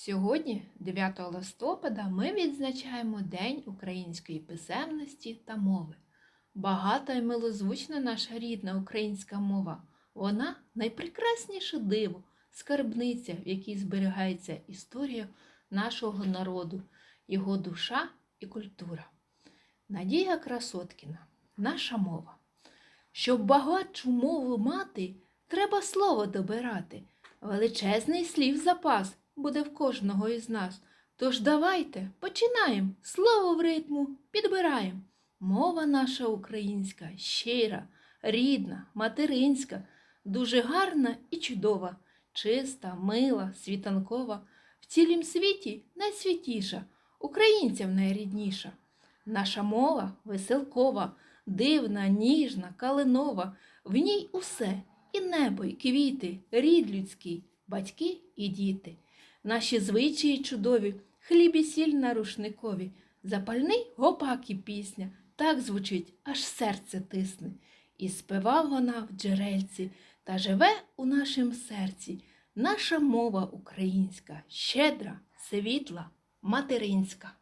Сьогодні, 9 листопада, ми відзначаємо День української писемності та мови. Багата і милозвучна наша рідна українська мова. Вона найпрекрасніше диво, скарбниця, в якій зберігається історія нашого народу, його душа і культура. Надія Красоткіна, наша мова. Щоб багатшу мову мати, треба слово добирати. Величезний слів запас буде в кожного із нас. Тож давайте починаємо, слово в ритму підбираємо. Мова наша українська, щира, рідна, материнська, дуже гарна і чудова, чиста, мила, світанкова, в цілім світі найсвятіша, українцям найрідніша. Наша мова веселкова, дивна, ніжна, калинова, в ній усе і небо, і квіти, рід людський, батьки і діти. Наші звичаї чудові, хліб і сіль на рушникові, запальний гопак і пісня, так звучить, аж серце тисне. І співав вона в джерельці, та живе у нашім серці. Наша мова українська, щедра, світла, материнська.